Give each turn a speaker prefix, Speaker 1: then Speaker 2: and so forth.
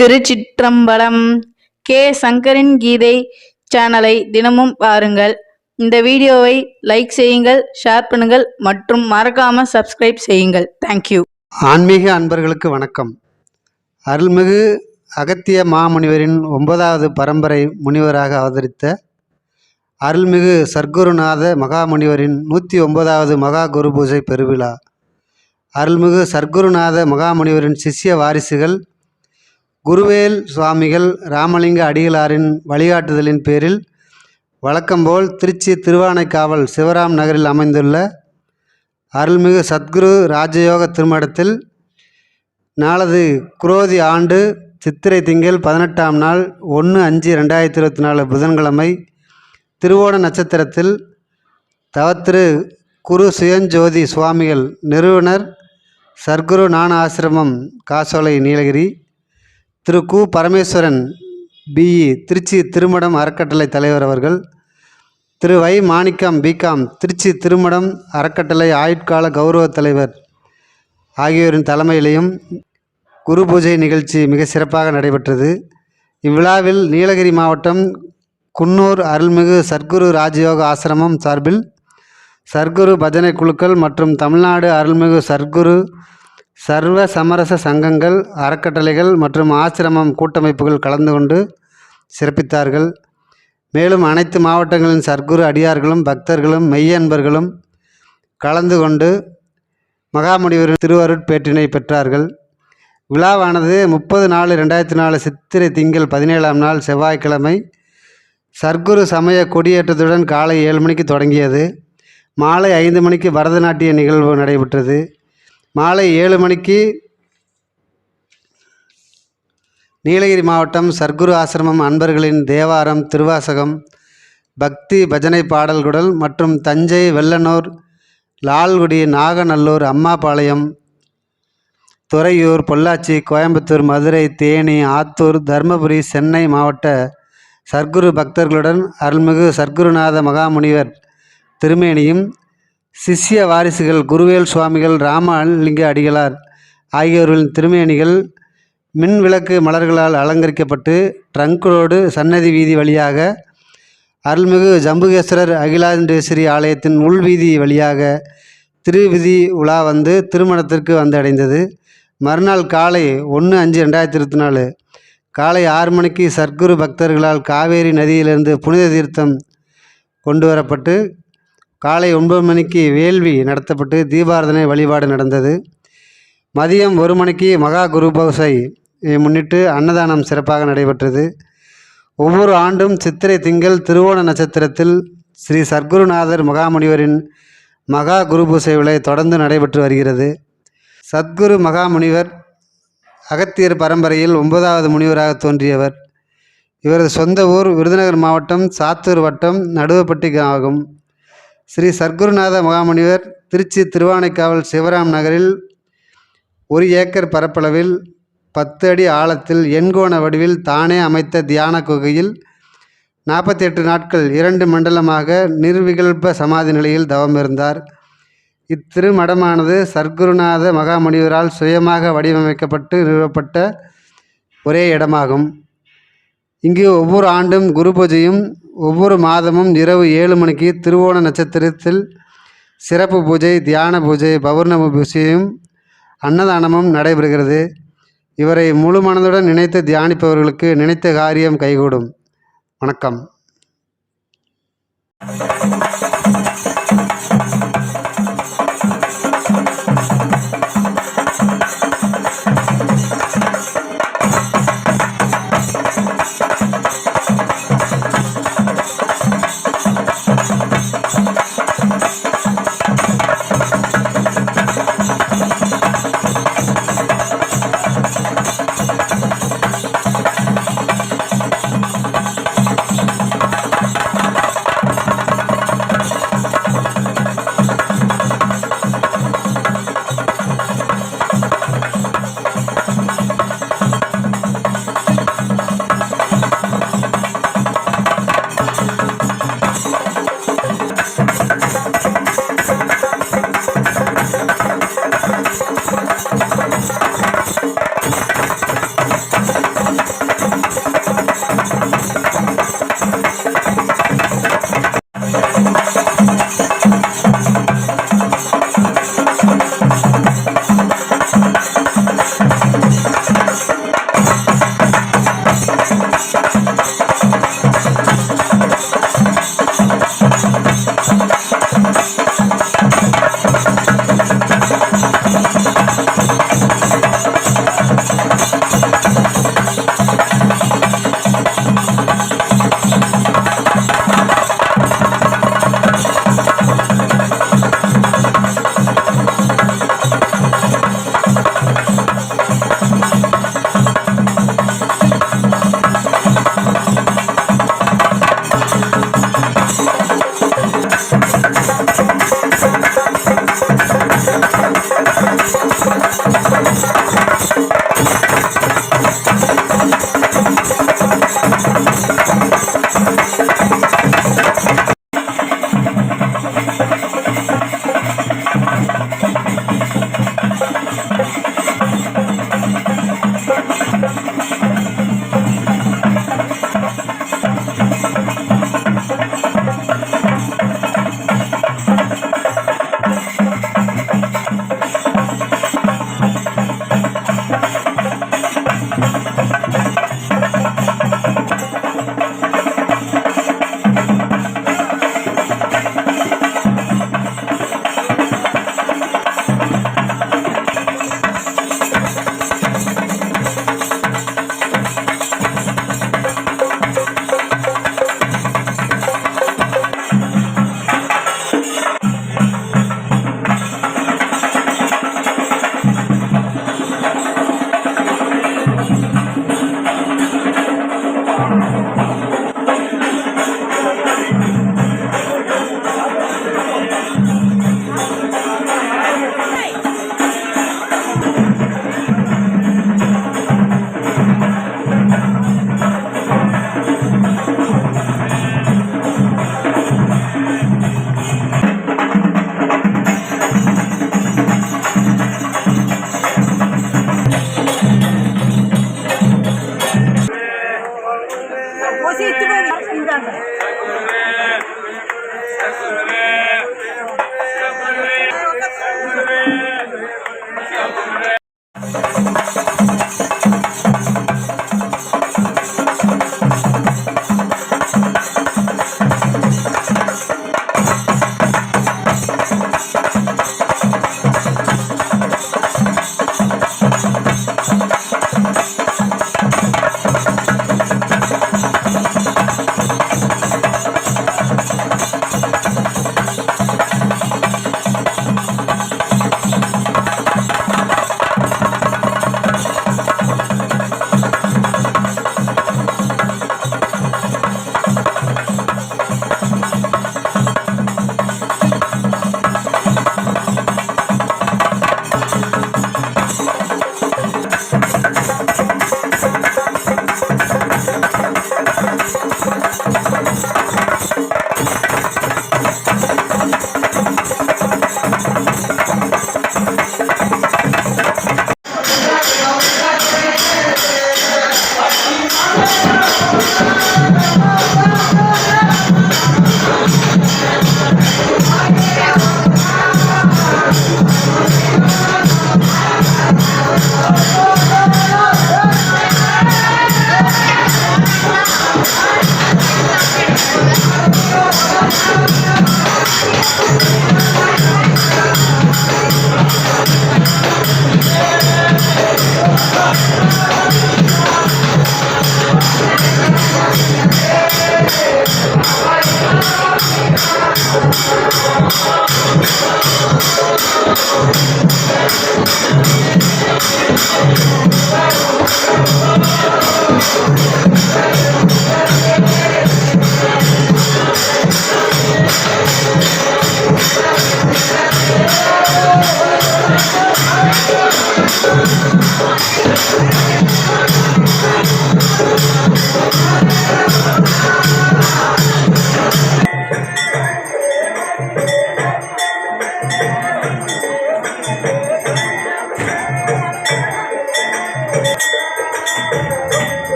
Speaker 1: திருச்சிற்றம்பலம் K. சங்கரின் கீதை சேனலை தினமும் பாருங்கள். இந்த வீடியோவை லைக் செய்யுங்கள் ஷேர் பண்ணுங்கள் மற்றும் மறக்காம சப்ஸ்கிரைப் செய்யுங்கள். தேங்க்யூ
Speaker 2: ஆன்மீக அன்பர்களுக்கு வணக்கம். அருள்மிகு அகத்திய மாமுனிவரின் ஒன்பதாவது பரம்பரை முனிவராக அவதரித்த அருள்மிகு சர்க்குருநாத மகாமுனிவரின் நூற்றி ஒன்பதாவது மகா குரு பூஜை பெருவிழா. அருள்மிகு சர்க்குருநாத மகாமுனிவரின் சிஷ்ய வாரிசுகள் குருவேல் சுவாமிகள் ராமலிங்க அடிகளாரின் வழிகாட்டுதலின் பேரில் வழக்கம்போல் திருச்சி திருவானைக்காவல் சிவராம் நகரில் அமைந்துள்ள அருள்மிகு சத்குரு ராஜயோக திருமடத்தில் நாளது குரோதி ஆண்டு சித்திரை திங்கள் பதினெட்டாம் நாள் ஒன்று அஞ்சு ரெண்டாயிரத்தி இருபத்தி நாலு புதன்கிழமை திருவோண நட்சத்திரத்தில் தவத்திரு குரு சுயஞ்சோதி சுவாமிகள் நிறுவனர் சர்க்குரு ஞான ஆசிரமம் காசோலை நீலகிரி திரு கு. பரமேஸ்வரன் பிஇ திருச்சி திருமடம் அறக்கட்டளை தலைவர் அவர்கள் திரு. வை. மாணிக்கம் பிகாம் திருச்சி திருமடம் அறக்கட்டளை ஆயுட்கால கௌரவ தலைவர் ஆகியோரின் தலைமையிலையும் குரு பூஜை நிகழ்ச்சி மிக சிறப்பாக நடைபெற்றது. இவ்விழாவில் நீலகிரி மாவட்டம் குன்னூர் அருள்மிகு சர்க்குரு ராஜயோக ஆசிரமம் சார்பில் சர்க்குரு பஜனை குழுக்கள் மற்றும் தமிழ்நாடு அருள்மிகு சர்க்குரு சர்வ சமரச சங்கங்கள் அறக்கட்டளைகள் மற்றும் ஆசிரமம் கூட்டமைப்புகள் கலந்து கொண்டு சிறப்பித்தார்கள். மேலும் அனைத்து மாவட்டங்களின் சர்க்குரு அடியார்களும் பக்தர்களும் மெய்யன்பர்களும் கலந்து கொண்டு மகாமுனிவரின் திருவருட்பேற்றினை பெற்றார்கள். விழாவானது முப்பது நாலு ரெண்டாயிரத்தி நாலு சித்திரை திங்கள் பதினேழாம் நாள் செவ்வாய்க்கிழமை சர்க்குரு சமய கொடியேற்றத்துடன் காலை ஏழு மணிக்கு தொடங்கியது. மாலை ஐந்து மணிக்கு பரதநாட்டிய நிகழ்வு நடைபெற்றது. மாலை ஏழு மணிக்கு நீலகிரி மாவட்டம் சர்க்குரு ஆசிரமம் அன்பர்களின் தேவாரம் திருவாசகம் பக்தி பஜனை பாடல்குடல் மற்றும் தஞ்சை வெள்ளனூர் லால்குடி நாகநல்லூர் அம்மாபாளையம் துறையூர் பொள்ளாச்சி கோயம்புத்தூர் மதுரை தேனி ஆத்தூர் தருமபுரி சென்னை மாவட்ட சர்க்குரு பக்தர்களுடன் அருள்மிகு சர்க்குருநாத மகாமுனிவர் திருமேனியும் சிஷ்ய வாரிசுகள் குருவேல் சுவாமிகள் ராமலிங்க அடிகளார் ஆகியோர்களின் திருமேனிகள் மின் விளக்கு மலர்களால் அலங்கரிக்கப்பட்டு ட்ரங்க் ரோடு சன்னதி வீதி வழியாக அருள்மிகு ஜம்புகேஸ்வரர் அகிலாண்டேஸ்வரி ஆலயத்தின் உள்வீதி வழியாக திருவிதி உலா வந்து திருமணத்திற்கு வந்தடைந்தது. மறுநாள் காலை ஒன்று அஞ்சு ரெண்டாயிரத்தி இருபத்தி நாலு காலை ஆறு மணிக்கு சர்க்குரு பக்தர்களால் காவேரி நதியிலிருந்து புனித தீர்த்தம் கொண்டு வரப்பட்டு காலை ஒன்பது மணிக்கு வேள்வி நடத்தப்பட்டு தீபாரதனை வழிபாடு நடந்தது. மதியம் ஒரு மணிக்கு மகா குரு முன்னிட்டு அன்னதானம் சிறப்பாக நடைபெற்றது. ஒவ்வொரு ஆண்டும் சித்திரை திங்கள் திருவோண நட்சத்திரத்தில் ஸ்ரீ சர்க்குருநாதர் மகாமுனிவரின் மகா குரு பூசை விழா தொடர்ந்து நடைபெற்று வருகிறது. சத்குரு மகாமுனிவர் அகத்தியர் பரம்பரையில் ஒன்பதாவது முனிவராக தோன்றியவர். இவரது சொந்த ஊர் விருதுநகர் மாவட்டம் சாத்தூர் வட்டம் நடுவப்பட்டி ஆகும் ஸ்ரீ சர்க்குருநாத மகாமுனிவர் திருச்சி திருவானைக்காவல் சிவராம் நகரில் ஒரு ஏக்கர் பரப்பளவில் பத்து அடி ஆழத்தில் எண்கோண வடிவில் தானே அமைத்த தியான குகையில் நாற்பத்தி எட்டு நாட்கள் இரண்டு மண்டலமாக நிர்விகல்ப சமாதி நிலையில் தவம் இருந்தார். இத்திருமடமானது சர்க்குருநாத மகாமுனிவரால் சுயமாக வடிவமைக்கப்பட்டு நிறுவப்பட்ட ஒரே இடமாகும். இங்கு ஒவ்வொரு ஆண்டும் குரு பூஜையும் ஒவ்வொரு மாதமும் இரவு ஏழு மணிக்கு திருவோண நட்சத்திரத்தில் சிறப்பு பூஜை தியான பூஜை பௌர்ணமி பூஜையும் அன்னதானமும் நடைபெறுகிறது. இவரை முழு மனதுடன் நினைத்து தியானிப்பவர்களுக்கு நினைத்த காரியம் கைகூடும். வணக்கம்.
Speaker 3: Thank you.